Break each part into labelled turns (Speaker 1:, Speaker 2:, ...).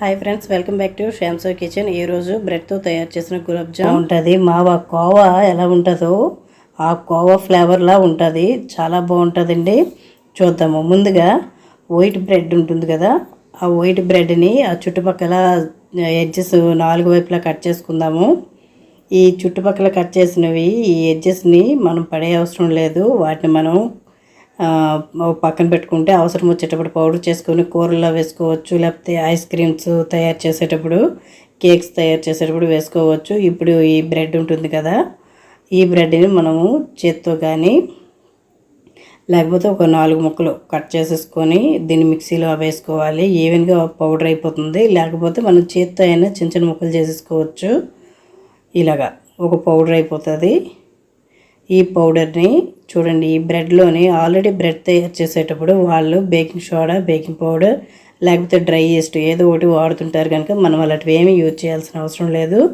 Speaker 1: Hi friends welcome back to షామ్సో kitchen ఈరోజు బ్రెడ్తో తయారు చేసిన గులాబ్ జామ్. ఉంటుంది మావా కోవా ఎలా ఉంటుందో ఆ కోవా ఫ్లేవర్లా ఉంటుంది. చాలా బాగుంటుందండి. చూద్దాము. ముందుగా వైట్ బ్రెడ్ ఉంటుంది కదా ఆ వైట్ బ్రెడ్ని ఆ చుట్టుపక్కల ఎడ్జెస్ నాలుగు వైపులా కట్ చేసుకుందాము. ఈ చుట్టుపక్కల కట్ చేసినవి ఈ ఎడ్జెస్ని మనం పడే అవసరం లేదు. వాటిని మనం పక్కన పెట్టుకుంటే అవసరం వచ్చేటప్పుడు పౌడర్ చేసుకొని కూరల్లో వేసుకోవచ్చు లేకపోతే ఐస్ క్రీమ్స్ తయారు చేసేటప్పుడు కేక్స్ తయారు చేసేటప్పుడు వేసుకోవచ్చు. ఇప్పుడు ఈ బ్రెడ్ ఉంటుంది కదా ఈ బ్రెడ్ని మనము చేత్తో కానీ లేకపోతే ఒక నాలుగు ముక్కలు కట్ చేసేసుకొని దీన్ని మిక్సీలో వేసుకోవాలి. ఈవెన్గా పౌడర్ అయిపోతుంది. లేకపోతే మనం చేత్తో అయినా చిన్న చిన్న ముక్కలు చేసేసుకోవచ్చు. ఇలాగా ఒక పౌడర్ అయిపోతుంది. ఈ పౌడర్ని చూడండి ఈ బ్రెడ్లోని ఆల్రెడీ బ్రెడ్ తయారు చేసేటప్పుడు వాళ్ళు బేకింగ్ సోడా బేకింగ్ పౌడర్ లేకపోతే డ్రై ఈస్ట్ ఏదో ఒకటి వాడుతుంటారు కనుక మనం అలాంటివి ఏమీ యూజ్ చేయాల్సిన అవసరం లేదు.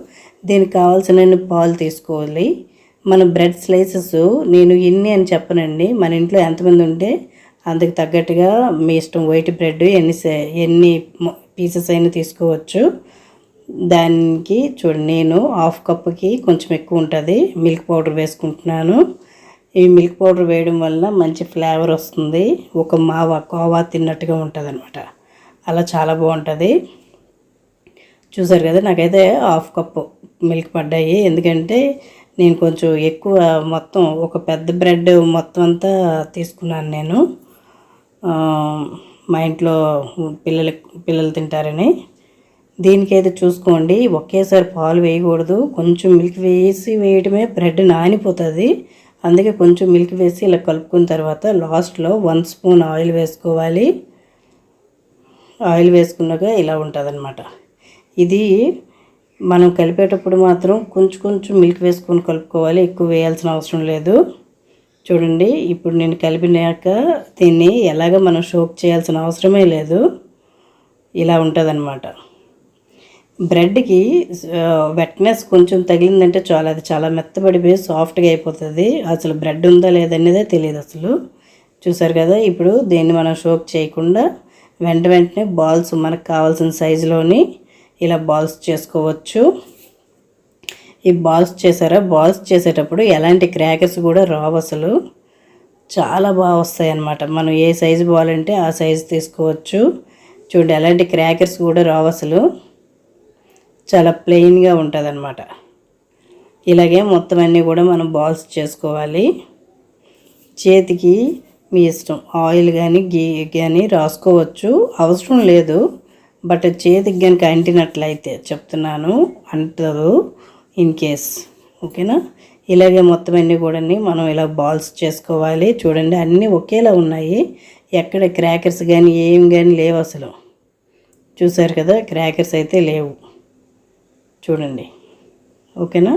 Speaker 1: దీనికి కావాల్సిన పాలు తీసుకోవాలి. మన బ్రెడ్ స్లైసెస్ నేను ఇన్ని అని చెప్పనండి. మన ఇంట్లో ఎంతమంది ఉంటే అందుకు తగ్గట్టుగా మీ ఇష్టం వైట్ బ్రెడ్ ఎన్ని సే- ఎన్ని పీసెస్ అయినా తీసుకోవచ్చు. దానికి చూడండి నేను హాఫ్ కప్కి కొంచెం ఎక్కువ ఉంటుంది. మిల్క్ పౌడర్ వేసుకుంటున్నాను. ఈ మిల్క్ పౌడర్ వేయడం వల్ల మంచి ఫ్లేవర్ వస్తుంది. ఒక మావా కోవా తిన్నట్టుగా ఉంటుంది అనమాట అలా చాలా బాగుంటుంది. చూసారు కదా నాకైతే హాఫ్ కప్పు మిల్క్ పడ్డాయి. ఎందుకంటే నేను కొంచెం ఎక్కువ మొత్తం ఒక పెద్ద బ్రెడ్ మొత్తం అంతా తీసుకున్నాను నేను. మా ఇంట్లో పిల్లలు పిల్లలు తింటారని. దీనికైతే చూసుకోండి ఒకేసారి పాలు వేయకూడదు. కొంచెం మిల్క్ వేసి వేయడమే బ్రెడ్ నానిపోతుంది. అందుకే కొంచెం మిల్క్ వేసి ఇలా కలుపుకున్న తర్వాత లాస్ట్లో వన్ స్పూన్ ఆయిల్ వేసుకోవాలి. ఆయిల్ వేసుకున్నాక ఇలా ఉంటుందన్నమాట. ఇది మనం కలిపేటప్పుడు మాత్రం కొంచెం కొంచెం మిల్క్ వేసుకొని కలుపుకోవాలి. ఎక్కువ వేయాల్సిన అవసరం లేదు. చూడండి ఇప్పుడు నేను కలిపినాక దీన్ని ఎలాగ మనం షోక్ చేయాల్సిన అవసరమే లేదు. ఇలా ఉంటుందన్నమాట. బ్రెడ్కి వెట్నెస్ కొంచెం తగిలిందంటే చాలా. అది చాలా మెత్తబడిపోయి సాఫ్ట్గా అయిపోతుంది. అసలు బ్రెడ్ ఉందా లేదనేదే తెలియదు అసలు. చూసారు కదా ఇప్పుడు దీన్ని మనం షోక్ చేయకుండా వెంట వెంటనే బాల్స్ మనకు కావాల్సిన సైజులోని ఇలా బాల్స్ చేసుకోవచ్చు. ఈ బాల్స్ చేసారా? బాల్స్ చేసేటప్పుడు ఎలాంటి క్రాకర్స్ కూడా రావు అసలు. చాలా బాగా వస్తాయి అన్నమాట మనం ఏ సైజు బాల్ అంటే ఆ సైజు తీసుకోవచ్చు. చూడండి ఎలాంటి క్రాకర్స్ కూడా రావు అసలు. చాలా ప్లెయిన్గా ఉంటుంది అనమాట ఇలాగే మొత్తం అన్నీ కూడా మనం బాల్స్ చేసుకోవాలి. చేతికి మీ ఇష్టం. ఆయిల్ కానీ గీ కానీ రాసుకోవచ్చు. అవసరం లేదు. బట్ చేతికి కనుక అంటినట్లయితే చెప్తున్నాను అంటదు ఇన్ కేస్ ఓకేనా? ఇలాగే మొత్తం అన్నీ కూడా మనం ఇలా బాల్స్ చేసుకోవాలి. చూడండి అన్నీ ఒకేలా ఉన్నాయి. ఎక్కడ క్రాకర్స్ కానీ ఏం కానీ లేవు అసలు. చూసారు కదా క్రాకర్స్ అయితే లేవు. చూడండి. ఓకేనా?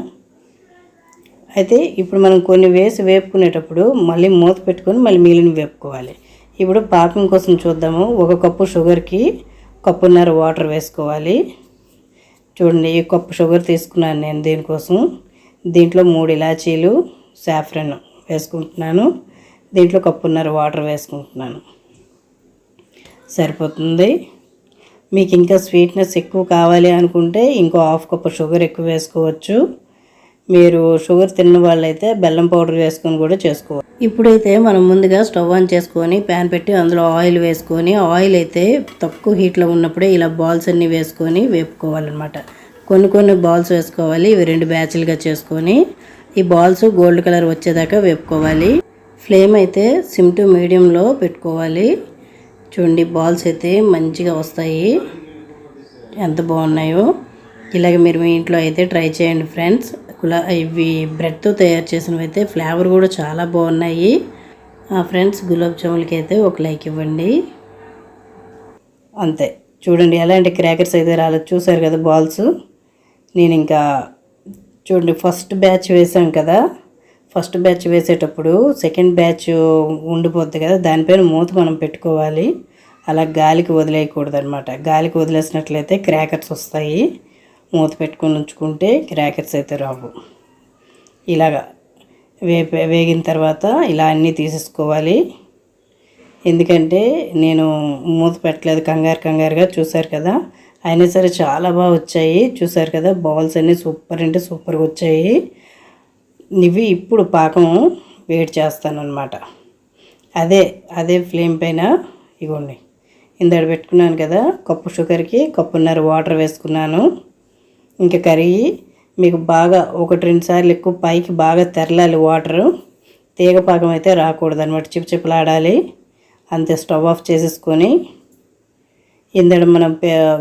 Speaker 1: అయితే ఇప్పుడు మనం కొన్ని వేసి వేపుకునేటప్పుడు మళ్ళీ మూత పెట్టుకొని మళ్ళీ మిగిలిన వేపుకోవాలి. ఇప్పుడు పాకం కోసం చూద్దాము. ఒక కప్పు షుగర్కి కప్పున్నర వాటర్ వేసుకోవాలి. చూడండి ఈ కప్పు షుగర్ తీసుకున్నాను నేను దీనికోసం. దీంట్లో మూడు ఇలాచీలు సాఫ్రన్ వేసుకుంటున్నాను. దీంట్లో కప్పున్నర వాటర్ వేసుకుంటున్నాను. సరిపోతుంది? మీకు ఇంకా స్వీట్నెస్ ఎక్కువ కావాలి అనుకుంటే ఇంకో హాఫ్ కప్ షుగర్ ఎక్కువ వేసుకోవచ్చు. మీరు షుగర్ తిన్న వాళ్ళైతే బెల్లం పౌడర్ వేసుకొని కూడా చేసుకోవచ్చు. ఇప్పుడైతే మనం ముందుగా స్టవ్ ఆన్ చేసుకొని ప్యాన్ పెట్టి అందులో ఆయిల్ వేసుకొని ఆయిల్ అయితే తక్కువ హీట్లో ఉన్నప్పుడే ఇలా బాల్స్ అన్నీ వేసుకొని వేపుకోవాలన్నమాట. కొన్ని కొన్ని బాల్స్ వేసుకోవాలి ఇవి రెండు బ్యాచ్లుగా చేసుకొని ఈ బాల్స్ గోల్డ్ కలర్ వచ్చేదాకా వేపుకోవాలి. ఫ్లేమ్ అయితే సిమ్ టు మీడియంలో పెట్టుకోవాలి. చూడండి బాల్స్ అయితే మంచిగా వస్తాయి. ఎంత బాగున్నాయో. ఇలాగ మీరు మీ ఇంట్లో అయితే ట్రై చేయండి ఫ్రెండ్స్ కులా ఇవి బ్రెడ్తో తయారు చేసినవి అయితే ఫ్లేవర్ కూడా చాలా బాగున్నాయి. ఆ ఫ్రెండ్స్ గులాబ్ జాములకి అయితే ఒక లైక్ ఇవ్వండి. అంతే. చూడండి ఎలాంటి క్రాకర్స్ అయితే రాలేదు. చూసారు కదా బాల్స్ నేను ఇంకా చూడండి ఫస్ట్ బ్యాచ్ వేసాం కదా. ఫస్ట్ బ్యాచ్ వేసేటప్పుడు సెకండ్ బ్యాచ్ ఉండిపోద్ది కదా. దానిపైన మూత మనం పెట్టుకోవాలి. అలా గాలికి వదిలేయకూడదు అనమాట గాలికి వదిలేసినట్లయితే క్రాకర్స్ వస్తాయి. మూత పెట్టుకొని ఉంచుకుంటే క్రాకర్స్ అయితే రావు. ఇలాగా వేప వేగిన తర్వాత ఇలా అన్నీ తీసేసుకోవాలి. ఎందుకంటే నేను మూత పెట్టలేదు. కంగారు కంగారుగా చూశారు కదా. అయినా సరే చాలా బాగా వచ్చాయి. చూశారు కదా బాల్స్ అన్నీ సూపర్ అంటే సూపర్గా వచ్చాయి. ఇవి ఇప్పుడు పాకం వేడి చేస్తాను అనమాట అదే అదే ఫ్లేమ్ పైన ఇగోండి. ఇందాడ పెట్టుకున్నాను కదా కప్పు షుగర్కి కప్పున్నర వాటర్ వేసుకున్నాను. ఇంకా కరిగి మీకు బాగా ఒకటి రెండు సార్లు ఎక్కువ పైకి బాగా తెరలాలి వాటరు. తీగ పాకం అయితే రాకూడదు అనమాట చిప్ అంతే స్టవ్ ఆఫ్ చేసేసుకొని ఇందడ మనం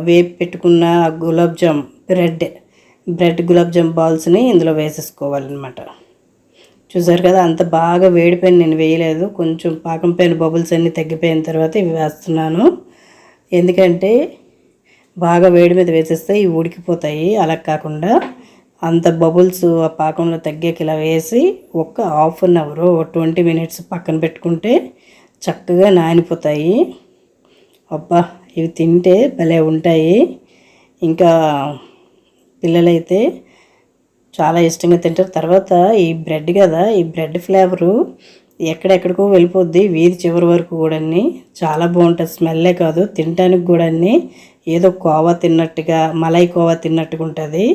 Speaker 1: వేపు పెట్టుకున్న గులాబ్ జామ్ బ్రెడ్ బ్రెడ్ గులాబ్ జామ్ బాల్స్ని ఇందులో వేసేసుకోవాలన్నమాట. చూసారు కదా అంత బాగా వేడిపోయిన నేను వేయలేదు. కొంచెం పాకం పైన బబుల్స్ అన్నీ తగ్గిపోయిన తర్వాత ఇవి వేస్తున్నాను. ఎందుకంటే బాగా వేడి మీద వేసేస్తే ఇవి ఉడికిపోతాయి అలా కాకుండా అంత బబుల్స్ ఆ పాకంలో తగ్గాక ఇలా వేసి ఒక్క half an hour twenty minutes పక్కన పెట్టుకుంటే చక్కగా నానిపోతాయి. అబ్బా ఇవి తింటే భలే ఉంటాయి. ఇంకా పిల్లలైతే చాలా ఇష్టంగా తింటారు. తర్వాత ఈ బ్రెడ్ కదా ఈ బ్రెడ్ ఫ్లేవరు ఎక్కడెక్కడికో వెళ్ళిపోద్ది. వీధి చివరి వరకు కూడా చాలా బాగుంటుంది. స్మెల్లే కాదు. తినడానికి కూడా ఏదో కోవా తిన్నట్టుగా మలై కోవా తిన్నట్టుగా ఉంటుంది.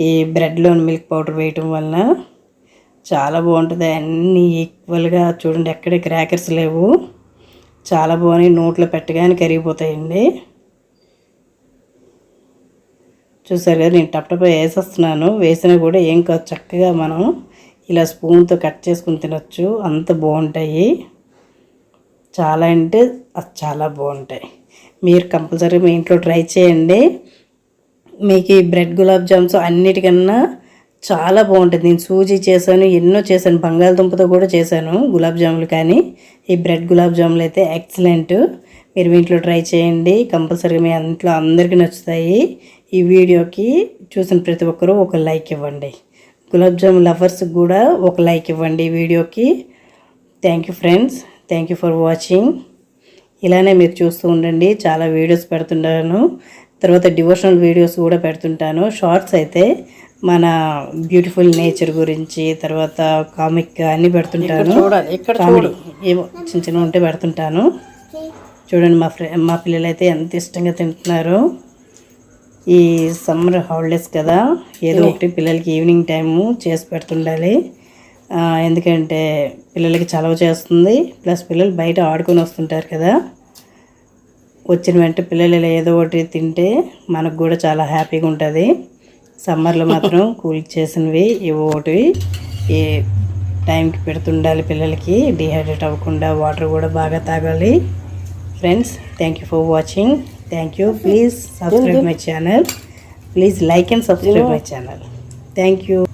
Speaker 1: ఈ బ్రెడ్లో మిల్క్ పౌడర్ వేయటం వలన చాలా బాగుంటుంది. అన్నీ ఈక్వల్గా చూడండి ఎక్కడ క్రాకర్స్ లేవు. చాలా బాగున్నాయి. నోట్లో పెట్టగానే కరిగిపోతాయండి. చూసారు కదా నేను టప్ టప్ వేసేస్తున్నాను. వేసినా కూడా ఏం కాదు. చక్కగా మనం ఇలా స్పూన్తో కట్ చేసుకుని తినొచ్చు. అంత బాగుంటాయి. చాలా అంటే అది చాలా బాగుంటాయి. మీరు కంపల్సరీ మీ ఇంట్లో ట్రై చేయండి. మీకు ఈ బ్రెడ్ గులాబ్ జామ్స్ అన్నిటికన్నా చాలా బాగుంటుంది. నేను సూజీ చేశాను ఎన్నో చేశాను బంగాళదుంపతో కూడా చేశాను గులాబ్ జాములు కానీ. ఈ బ్రెడ్ గులాబ్ జాములు అయితే ఎక్సలెంట్. మీరు మీ ఇంట్లో ట్రై చేయండి. కంపల్సరీగా మీ ఇంట్లో అందరికీ నచ్చుతాయి. ఈ వీడియోకి చూసిన ప్రతి ఒక్కరూ ఒక లైక్ ఇవ్వండి. గులాబ్ జామ్ లవర్స్కి కూడా ఒక లైక్ ఇవ్వండి వీడియోకి. Thank you friends thank you for watching ఇలానే మీరు చూస్తూ ఉండండి. చాలా వీడియోస్ పెడుతుంటాను. తర్వాత డివోషనల్ వీడియోస్ కూడా పెడుతుంటాను. షార్ట్స్ అయితే మన బ్యూటిఫుల్ నేచర్ గురించి తర్వాత కామిక్ అన్నీ పెడుతుంటాను. కామెడీ ఏమో చిన్న చిన్న ఉంటే పెడుతుంటాను. చూడండి మా ఫ్రె మా పిల్లలు అయితే ఎంత ఇష్టంగా తింటున్నారు. ఈ సమ్మర్ హాలిడేస్ కదా ఏదో ఒకటి పిల్లలకి ఈవినింగ్ టైము చేసి పెడుతుండాలి. ఎందుకంటే పిల్లలకి చలవ చేస్తుంది ప్లస్ పిల్లలు బయట ఆడుకొని వస్తుంటారు కదా. వచ్చిన వెంటనే పిల్లలు ఇలా ఏదో ఒకటి తింటే మనకు కూడా చాలా హ్యాపీగా ఉంటుంది. సమ్మర్లో మాత్రం కూల్ చేసినవి ఇవి ఒకటి ఈ టైంకి పెడుతుండాలి పిల్లలకి డిహైడ్రేట్ అవ్వకుండా వాటర్ కూడా బాగా తాగాలి. Friends thank you for watching. Thank you. Please subscribe my channel. Please like and subscribe my channel. Thank you.